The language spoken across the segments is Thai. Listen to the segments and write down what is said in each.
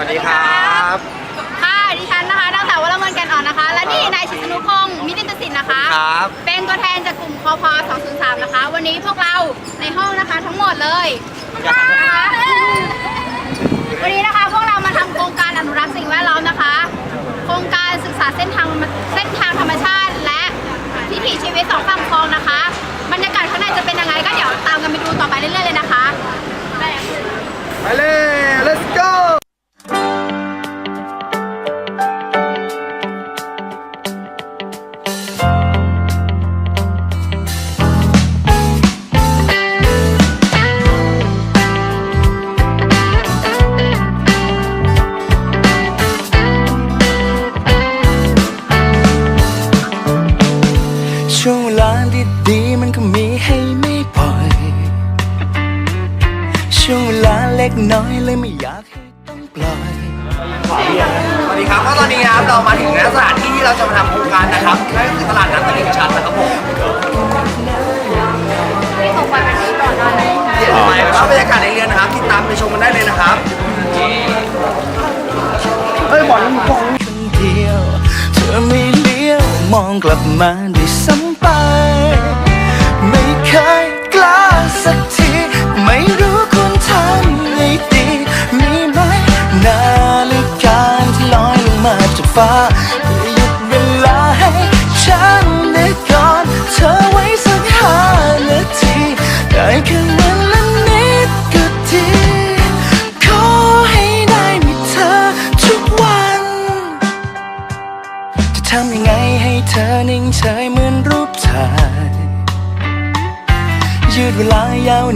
วัสดีครับค่ะดิฉันนะคะนางสาววรมนแกนอ่อนนะคะ และนี่นายชิสนุพงศ์มิตรศิลป์นะคะ ครับ เป็นตัวแทนจากกลุ่มคอพ203 นะคะ วันนี้พวกเราในห้องนะคะทั้งหมดเลยนะคะวันนี้นะคะพวกเรามาทำโครงการอนุรักษ์สิ่งแวดล้อมนะคะ โครงการศึกษาเส้นทางเส้นทางธรรมชาติ และวิถีชีวิตสองฝั่งคลองนะคะ บรรยากาศข้างในจะเป็นยังไงก็เดี๋ยวตามกันไปดูต่อไปเรื่อยๆเลยนะคะ ไปเลย let's go องกลับมาด้วยซ้ำไป ไม่เคยกล้าสักที ไม่รู้คุณทำให้ดี มีไหมนาฬิกาที่ลอยลงมาจากฟ้า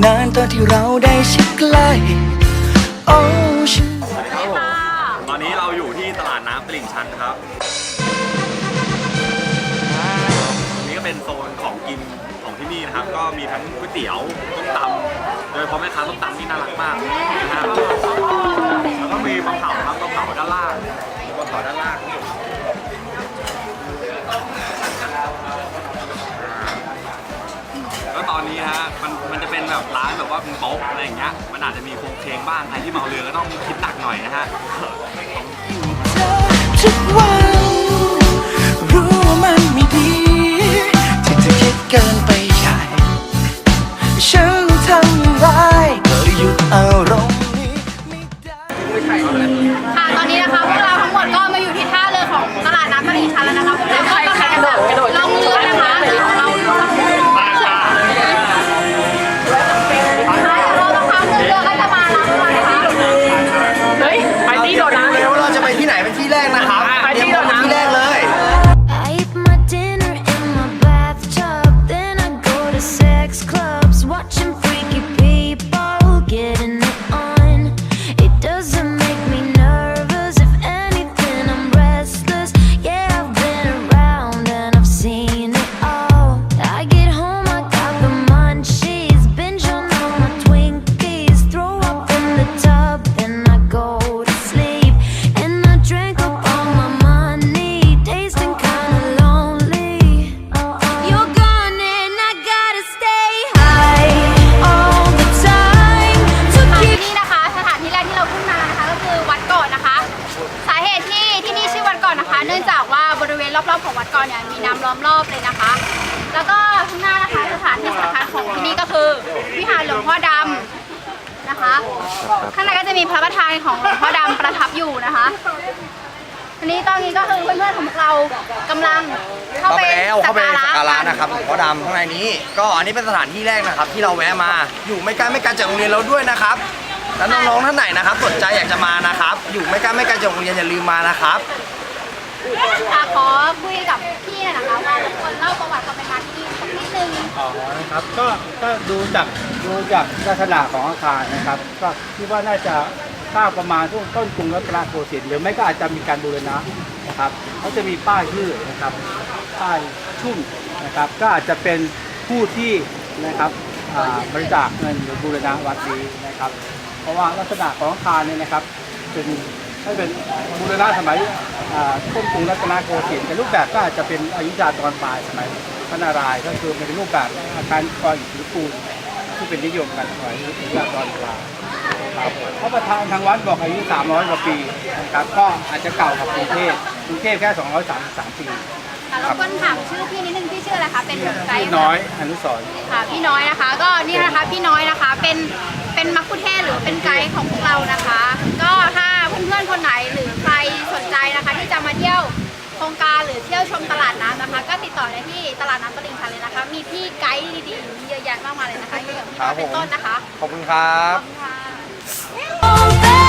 นานตอนที่เราได้ชิดใกล้โอ้ฉันตอนนี้เราอยู่ที่ตลาดน้ำตลิ่งชันครับตรงนี้ก็เป็นโซนของกินของที่นี่นะครับ ก็มีทั้งก๋วยเตี๋ยวต้มตำโดยเฉพาะแม่ค้าต้มตำนี่น่ารักมากนะฮะแล้วก็มีปลาเผาครับปลาเผาด้านล่างปลาเผาด้านล่าง ฮะมันมันจะเป็นแบบร้านแบบว่าเป็นโต๊ะอะไรอย่างเงี้ยมันอาจจะมีโครงเคงบ้างใครที่เมาเรือก็ต้องคิดหนักหน่อยนะฮะ ทุกวันรู้ว่ามันไม่ดี ที่จะคิดเกินไป เนื่องจากว่าบริเวณรอบๆของวัดก่อนเนี่ยมีน้ำล้อมรอบเลยนะคะ แล้วก็ข้างหน้านะคะสถานที่สำคัญของที่นี่ก็คือวิหารหลวงพ่อดำนะคะ ข้างในก็จะมีพระประธานของหลวงพ่อดำประทับอยู่นะคะทีนี้ตอนนี้ก็คือเพื่อนๆของพวกเรากำลังเข้าเข้าไปไปแล้วสัเข้ากไปการะสักการะนะครับหลวงพ่อดำข้างในนี้ ก็อันนี้เป็นสถานที่แรกนะครับ ที่เราแวะมาอยู่ไม่ไกลไม่ไกลจากโรงเรียนเราด้วยนะครับแล้วน้องๆท่านไหนนะครับสนใจอยากจะมานะครับ อยู่ไม่ไกลไม่ไกลจากโรงเรียนอย่าลืมมานะครับ ค่ะขอคุยกับพี่หน่อยนะคะว่าทุกคนเล่าประวัติความเป็นมาที่นี่สักนิดนึงอ๋อนะครับก็ก็ดูจากดูจากลักษณะของอาคารนะครับ ก็คิดว่าน่าจะสร้างประมาณช่วงต้นกรุงรัตนโกสินทร์หรือไม่ก็อาจจะมีการบูรณะนะครับเขาจะมีป้ายชื่อนะครับป้ายชุ่มนะครับ ก็อาจจะเป็นผู้ที่นะครับบริจาคเงินหรือบูรณะวัดนี้นะครับ เพราะว่าลักษณะของอาคารเนี่ยนะครับเป็น ให้เป็นบูรณะสมัยอ่าต้นกรุงรัตนโกสินทร์แต่รูปแบบก็อาจจะเป็นอยุธยาตอนปลายสมัยพระนารายณ์ก็คือเป็นรูปแบบอาคารกรอิฐหรือปูนที่เป็นนิยมกันสมัยอยุธยาตอนปลายครับเพราะประธานทางวัดบอกอายุ 300 กว่าปีนะครับก็อาจจะเก่ากว่ากรุงเทพกรุงเทพแค่ 233 ปีค่ะแล้วคนถามชื่อพี่นิดนึงพี่ชื่ออะไรคะเป็นไกด์พี่น้อยอนุสรณ์ค่ะพี่น้อยนะคะก็นี่นะคะพี่น้อยนะคะเป็นเป็นมักคุเทศก์หรือเป็นไกด์ของพวกเรานะคะ ก็ถ้า เพื่อนๆคนไหนหรือใครสนใจนะคะ ที่จะมาเที่ยวโครงการหรือเที่ยวชมตลาดน้ำนะคะ ก็ติดต่อได้ที่ตลาดน้ำตลิ่งชันเลยนะคะ มีพี่ไกด์ดีๆเยอะแยะมากมายเลยนะคะอย่างพี่น้อยเป็นต้นนะคะ ขอบคุณครับขอบคุณค่ะ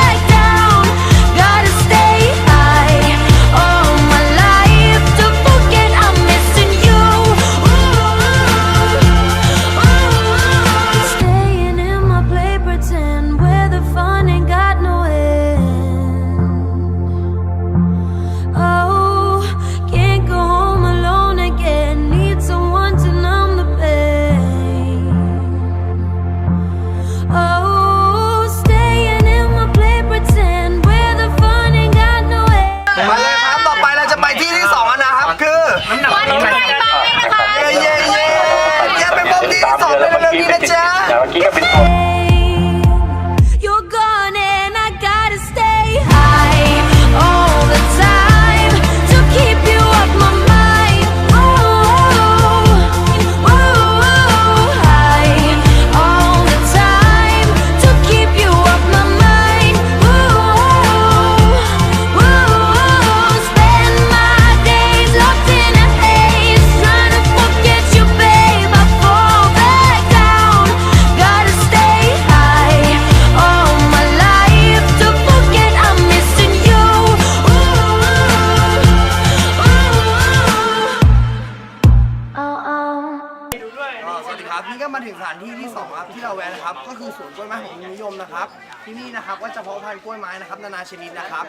ครับนี่ก็มาถึงสถานที่ที่สองครับที่เราแวะนะครับ ก็คือสวนกล้วยไม้ของลุงนิยมนะครับ ที่นี่นะครับก็จะเพาะพันธุ์กล้วยไม้นะครับ นานาชนิดนะครับ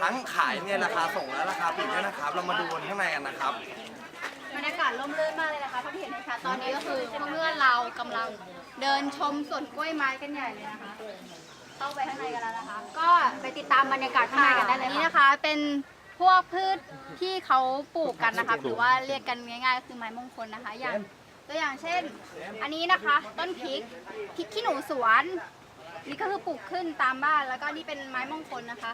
ทั้งขายเนี่ยราคาส่งและราคาปลีกด้วยนะครับ เรามาดูกันข้างในกันนะครับ บรรยากาศร่มรื่นมากเลยนะคะถ้าที่เห็นนะคะตอนนี้ก็คือเพื่อนๆเรากำลังเดินชมสวนกล้วยไม้กันใหญ่เลยนะคะ เข้าไปข้างในกันแล้วนะคะ ก็ไปติดตามบรรยากาศข้างในกันได้เลยนี่นะคะ เป็นพวกพืชที่เขาปลูกกันนะคะหรือว่าเรียกกันง่ายๆก็คือไม้มงคลนะคะ อย่าง ตัวอย่างเช่น อันนี้นะคะ ต้นพริกพริกขี้หนูสวน นี่ก็คือปลูกขึ้นตามบ้านแล้วก็นี่เป็นไม้มงคลนะคะ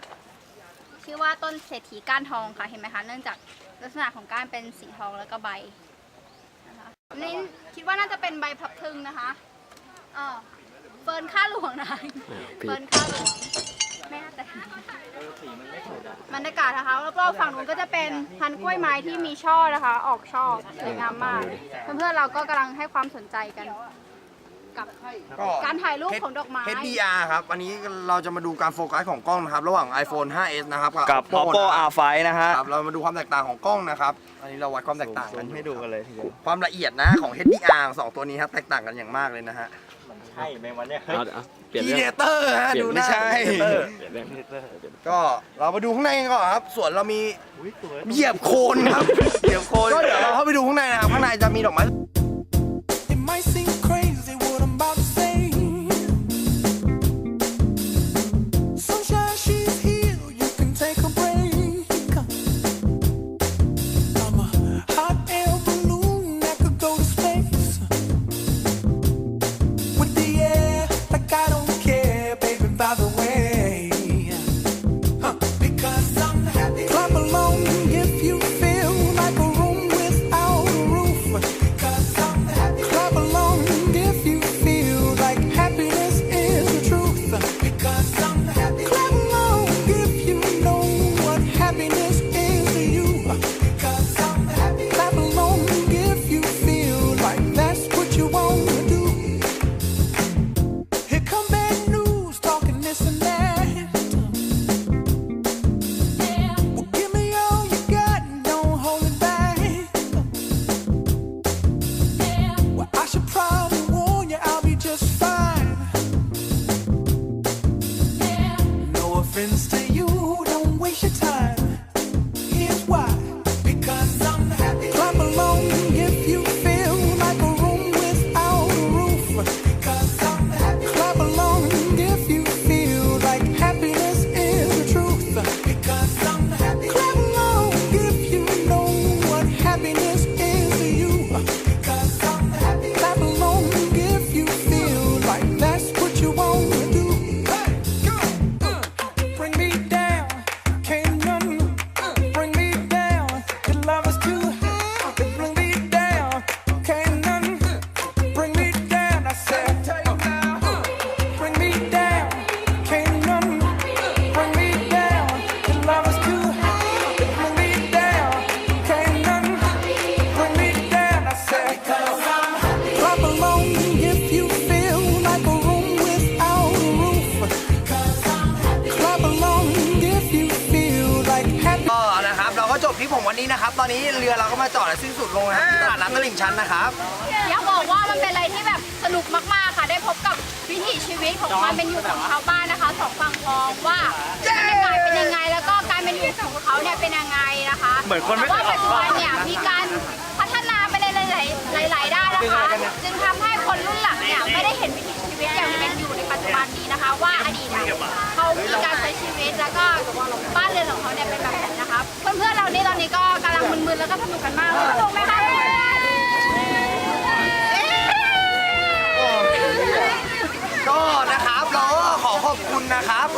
ชื่อว่าต้นเศรษฐีก้านทองค่ะเห็นไหมคะเนื่องจากลักษณะของก้านเป็นสีทองแล้วก็ใบนะคะนี่คิดว่าน่าจะเป็นใบพลับพลึงนะคะเออเฟิร์นข้าหลวงนะคะเฟิร์นข้าหลวงไม่น่าจะ บรรยากาศนะคะรอบๆฝั่งนู้นก็จะเป็นพันธุ์กล้วยไม้ที่มีช่อนะคะ ออกช่อสวยงามมาก เพื่อนๆเราก็กำลังให้ความสนใจกัน กับก็การถ่ายรูปของดอกไม้ HDR ครับ วันนี้เราจะมาดูการโฟกัสของกล้องนะครับ ระหว่าง iPhone 5s นะครับกับ Oppo นะครับ R5 นะฮะ ครับเรามาดูความแตกต่างของกล้องนะครับ อันนี้เราวัดความแตกต่างกันให้ดูกันเลยทีเดียวความละเอียดนะของ HDR สองตัวนี้ครับแตกต่างกันอย่างมากเลยนะฮะ ใช่ไหมวันเนี้ยเอาเอาเป ลี่ยนพีเรื่องเดเตอร์ฮะเปลี่ยนดูหไม่น้าใช่ Predator เปลี่ยนเรื่องเปลี่ยนเรื่องก็เรามาดูข้างในกันก่อนครับสวนเรามีเหยียบโคนครับเหยียบโคนก็เดี๋ยวเราเข้าไปดูข้างในนะครับข้างในจะมีดอกไม้ ผมวันนี้นะครับ ตอนนี้เรือเราก็มาจอดและสิ้นสุดลงนะครับที่ตลาดน้ำตลิ่งชันนะครับอยากบอกว่ามันเป็นอะไรที่แบบสนุกมากๆค่ะ ได้พบกับวิถีชีวิตของความเป็นอยู่ของชาวบ้านนะคะสองฝั่งคลองว่าบรรยากาศเป็นยังไง แล้วก็การเป็นอยู่ของเขาเนี่ยเป็นยังไงนะคะเหมือนคนไม่แต่ว่าปัจจุบันเนี่ยมีการพัฒนาไปในหลายๆหลาย ๆ ด้านนะคะ จึงทำให้คนรุ่นหลังเนี่ยไม่ได้เห็นวิถีชีวิตอย่างเป็นอยู่ในปัจจุบันนี้นะคะ ว่าอดีตเนี่ยเขามีการใช้ชีวิตแล้วก็บ้านเรือนของเขาเนี่ยเป็นแบบไหนนะคะ เพื่อนๆเรานี่ตอนนี้ก็กำลังมึนๆแล้วก็สนุกกันมากเลยสนุกไหมคะก็นะครับเราก็ขอขอบคุณนะครับ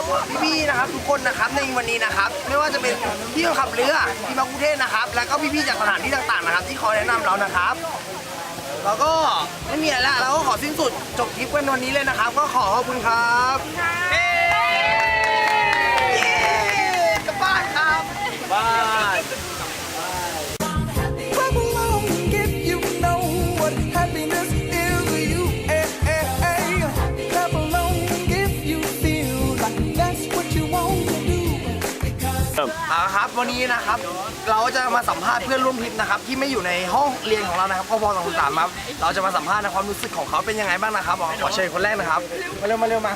พี่ๆนะครับทุกคนนะครับในวันนี้นะครับ ไม่ว่าจะเป็นพี่คนขับเรือพี่มากรุงเทศนะครับ แล้วก็พี่ๆจากสถานที่ต่างๆนะครับ ที่คอยแนะนำเรานะครับ แล้วก็ไม่มีอะไรละเราก็ขอสิ้นสุดจบคลิปกันวันนี้เลยนะครับ ก็ขอขอบคุณครับ เ want to do. เอาละครับวันนี้นะครับ เราจะมาสัมภาษณ์เพื่อนร่วมทริปนะครับ ที่ไม่อยู่ในห้องเรียนของเรานะครับพอสองสามครับเราจะมาสัมภาษณ์ในความรู้สึกของเขาเป็นยังไงบ้างนะครับขอเชิญคนแรกนะครับ มาเร็วมาเร็วมา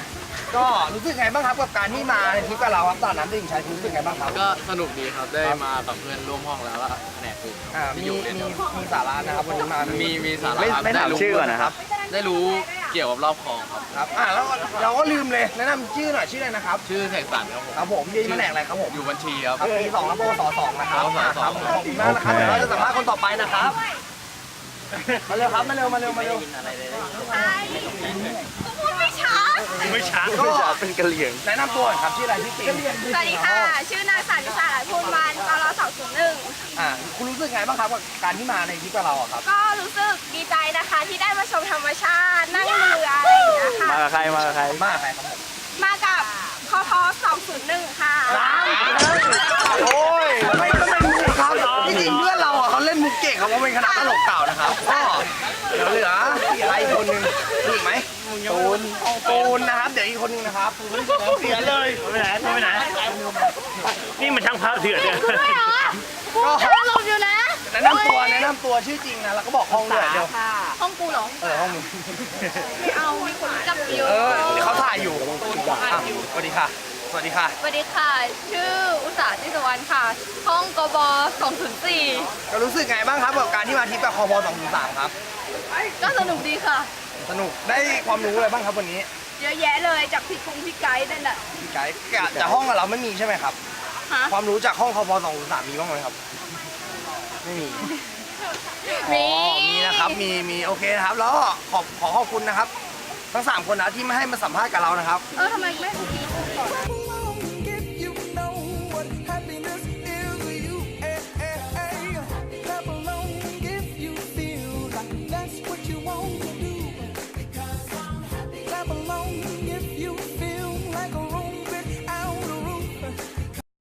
ก็รู้สึกไงบ้างครับกับการที่มาในทริปกับเราครับตอนนั้นดิ่งชัยรู้สึกไงบ้างครับก็สนุกดีครับได้มากับเพื่อนร่วมห้องแล้วก็แผนกอื่นอ่าที่มีอยู่เรียนมีเดียวมีสาระนะครับวันนี้มามีมีสาระไม่ครับไม่ถามด้รู้ชื่อก่อนนะครับ ได้รู้เกี่ยวกับรอบคลองครับ ครับอ่าแล้วเราก็ลืมเลยแนะนำชื่อหน่อยชื่ออะไรนะครับชื่อเสกสรรครับผมครับผมยี่แผนกอะไรครับผม อยู่บัญชีครับ ครับปีสองครับปวสสองนะครับปวสสองครับขอบคุณมากนะครับเดี๋ยวเราจะสัมภาษณ์คนต่อไปนะครับ มาเร็วครับ มาเร็ว มาเร็ว มาเร็วพูด ไม่ช้าก็เป็นกะเหรี่ยง แนะนำตัวก่อนครับชื่ออะไรพี่ติ๋มสวัสดีค่ะ ชื่อนางสาวนิสาหลายพูนมันกรสองศูนย์หนึ่งอ่าคุณรู้สึกไงบ้างครับกับการที่มาในทริปกับเราอะครับ ก็รู้สึกดีใจนะคะที่ได้มาชมธรรมชาตินั่งเรืออะไรอย่างเงี้ยค่ะ มากับใครมากับใครมากใครครับผมมากับคอท201 ค่ะ โอ้ยไม่ ก็เป็นมุกครับจริงๆเพื่อนเราอะเขาเล่นมุกเก่งเขาเป็นคณะตลกเก่านะครับก็เดี๋ยวเหลือใครอีกคนนึงมีอีกไหมตูนตูนนะครับเดี๋ยวอีกคนนึงนะครับเสียเลยไปไหนไปไหนนี่มันช่างพระเถื่อนเนี่ยด้วยเหรอกูกำลังหลบอยู่นะแนะนำตัวแนะนำตัวชื่อจริงนะแล้วก็บอกห้องด้วยเดี๋ยวห้องกูเหรอเออห้องมึงไม่เอามีคนรู้จักเยอะเออเดี๋ยวเขาถ่ายอยู่อะสวัสดีค่ะ สวัสดีค่ะ สวัสดีค่ะ ชื่ออุตสาหจิตวรรณค่ะ ห้องกบ204ก็รู้สึกไงบ้างครับกับการที่มาทริปกับคอพ203ครับ ก็สนุกดีค่ะ สนุกได้ความรู้อะไรบ้างครับวันนี้ เยอะแยะเลยจากพี่กุ้งพี่ไกด์นั่นน่ะพี่ไกด์จากห้องกับเราไม่มีใช่ไหมครับฮะความรู้จากห้องคอพ203มีบ้างไหมครับ ไม่มีมีอ๋อมีนะครับ มี มี โอเคนะครับ แล้วก็ขอบขอขอบคุณนะครับ ทั้งสามคนนะที่มาให้มาสัมภาษณ์กับเรานะครับ เออทำไมไม่